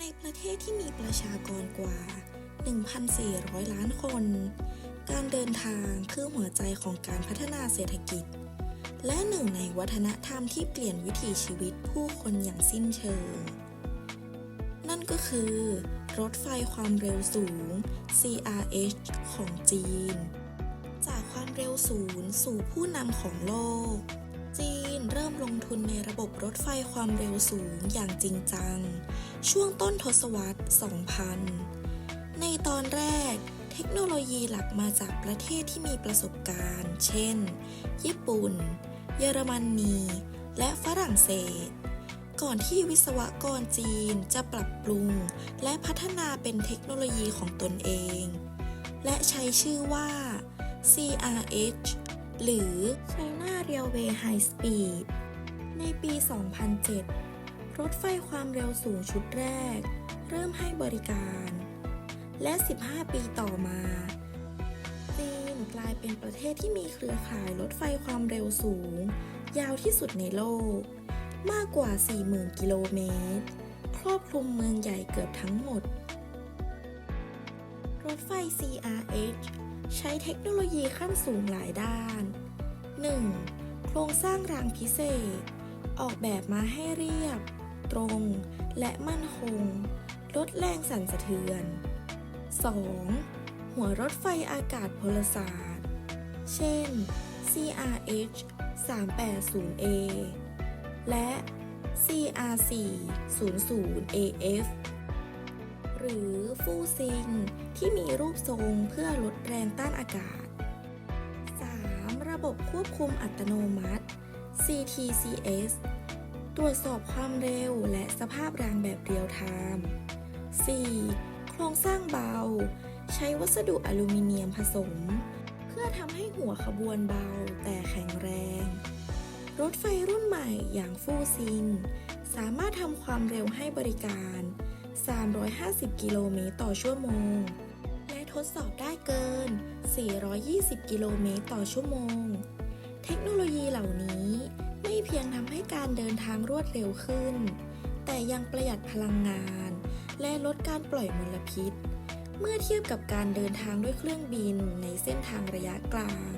ในประเทศที่มีประชากรกว่า 1,400 ล้านคน การเดินทางคือหัวใจของการพัฒนาเศรษฐกิจ และหนึ่งในวัฒนธรรมที่เปลี่ยนวิถีชีวิตผู้คนอย่างสิ้นเชิง นั่นก็คือ รถไฟความเร็วสูง CRH ของจีน จากความเร็วศูนย์สู่ผู้นำของโลก จีนเริ่มลงทุนในระบบรถไฟความเร็วสูงอย่างจริงจัง ช่วงต้นทศวรรษ 2000 ในตอนแรก เทคโนโลยีหลักมาจากประเทศที่มีประสบการณ์ เช่น ญี่ปุ่น เยอรมนี และฝรั่งเศส ก่อนที่วิศวกรจีนจะปรับปรุง และพัฒนาเป็นเทคโนโลยีของตนเอง และใช้ชื่อว่า CRH หรือ China Railway High Speed ในปี 2007 รถไฟความเร็วสูงชุดแรก เริ่มให้บริการ และ 15 ปีต่อมาจีนกลายเป็นประเทศที่มีเครือข่ายรถไฟความเร็วสูง ยาวที่สุดในโลก มากกว่า 40,000 กิโลเมตร ครอบคลุมเมืองใหญ่เกือบทั้งหมด รถไฟ CRH ใช้เทคโนโลยีขั้นสูงหลายด้าน 1. โครงสร้างรางพิเศษ ออกแบบมาให้เรียบ ตรง และมั่นคง ลดแรงสั่นสะเทือน 2. หัวรถไฟอากาศพลศาสตร์ เช่น CRH 380A และ CR4 00 AF หรือฟูซิง ที่มีรูปทรงเพื่อลดแรงต้านอากาศ 3. ระบบควบคุมอัตโนมัติ CTCS ตรวจสอบความเร็วและสภาพรางแบบเรียลไทม์ 4. โครงสร้างเบา ใช้วัสดุอลูมิเนียมผสม เพื่อทำให้หัวขบวนเบาแต่แข็งแรง รถไฟรุ่นใหม่อย่างฟูซิง สามารถทำความเร็วให้บริการ 350 กิโลเมตรต่อชั่วโมง และทดสอบได้เกิน 420 กิโลเมตรต่อชั่วโมง เทคโนโลยีเหล่านี้ไม่เพียงทำให้การเดินทางรวดเร็วขึ้น แต่ยังประหยัดพลังงาน และลดการปล่อยมลพิษ เมื่อเทียบกับการเดินทางด้วยเครื่องบินในเส้นทางระยะกลาง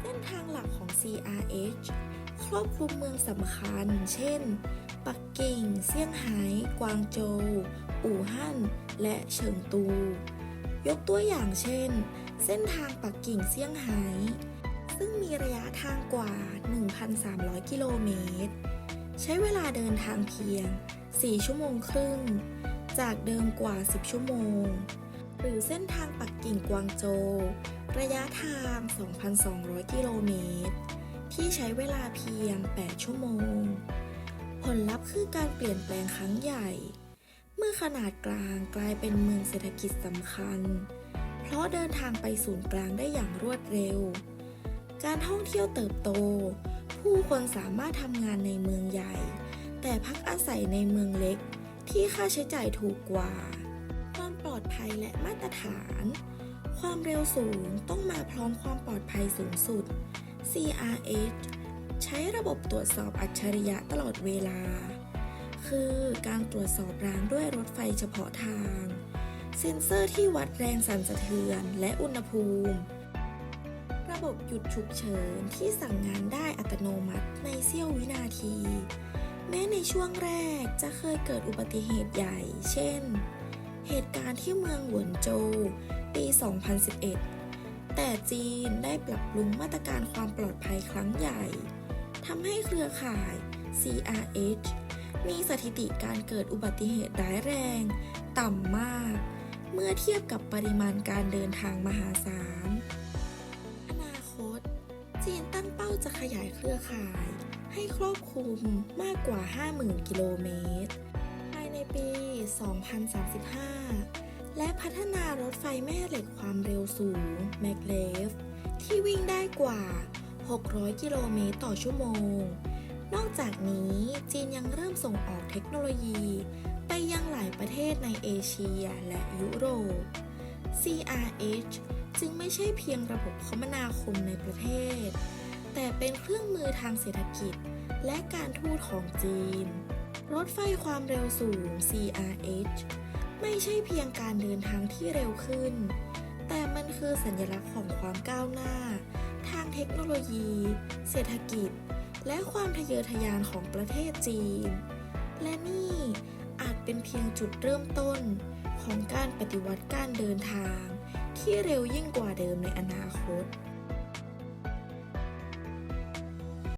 เส้นทางหลักของ CRH ครอบคลุมเมืองสำคัญ เช่น ปักกิ่ง เซี่ยงไฮ้ กวางโจว อู่ฮั่น และเฉิงตู ยกตัวอย่างเช่น เส้นทางปักกิ่งเซี่ยงไฮ้ ซึ่งมีระยะทางกว่า 1,300 กิโลเมตร ใช้เวลาเดินทางเพียง 4 ชั่วโมงครึ่ง จากเดิมกว่า 10 ชั่วโมง หรือเส้นทางปักกิ่งกวางโจว ระยะทาง 2,200 กิโลเมตร ที่ใช้เวลาเพียง 8 ชั่วโมง ผลลัพธ์คือการเปลี่ยนแปลงครั้งใหญ่ เมื่อขนาดกลางกลายเป็นเมืองเศรษฐกิจสำคัญ เพราะเดินทางไปศูนย์กลางได้อย่างรวดเร็ว การท่องเที่ยวเติบโต ผู้คนสามารถทำงานในเมืองใหญ่ แต่พักอาศัยในเมืองเล็ก ที่ค่าใช้จ่ายถูกกว่า ความปลอดภัยและมาตรฐาน ความเร็วสูงต้องมาพร้อมความปลอดภัยสูงสุด CRH ใช้ระบบตรวจสอบอัจฉริยะตลอดเวลา คือการตรวจสอบรางด้วยรถไฟเฉพาะทาง เซ็นเซอร์ที่วัดแรงสั่นสะเทือนและอุณหภูมิ ระบบหยุดฉุกเฉินที่สั่งงานได้อัตโนมัติในเสี้ยววินาที แม้ในช่วงแรกจะเคยเกิดอุบัติเหตุใหญ่ เช่น เหตุการณ์ที่เมืองหวนโจวปี 2011 แต่จีนได้ปรับปรุงมาตรการความปลอดภัยครั้งใหญ่ทำให้เครือข่าย CRH มีสถิติการเกิดอุบัติเหตุร้ายแรง ต่ำมาก เมื่อเทียบกับปริมาณการเดินทางมหาศาล อนาคต จีนตั้งเป้าจะขยายเครือข่าย ให้ครอบคลุมมากกว่า 50,000 กิโลเมตร ภายในปี 2035 และพัฒนารถไฟแม่เหล็กความเร็วสูงแมกเลฟที่วิ่งได้กว่า 600 กิโลเมตรต่อชั่วโมง นอกจากนี้จีนยังเริ่มส่งออกเทคโนโลยี ไปยังหลายประเทศในเอเชียและยุโรป CRH จึงไม่ใช่เพียงระบบคมนาคมในประเทศ แต่เป็นเครื่องมือทางเศรษฐกิจ และการทูตของจีน รถไฟความเร็วสูง CRH ไม่ใช่เพียงการเดินทางที่เร็วขึ้น แต่มันคือสัญลักษณ์ของความก้าวหน้า ทางเทคโนโลยี เศรษฐกิจ และความทะเยอทะยานของประเทศจีน และนี่อาจเป็นเพียงจุดเริ่มต้นของการปฏิวัติการเดินทาง ที่เร็วยิ่งกว่าเดิมในอนาคต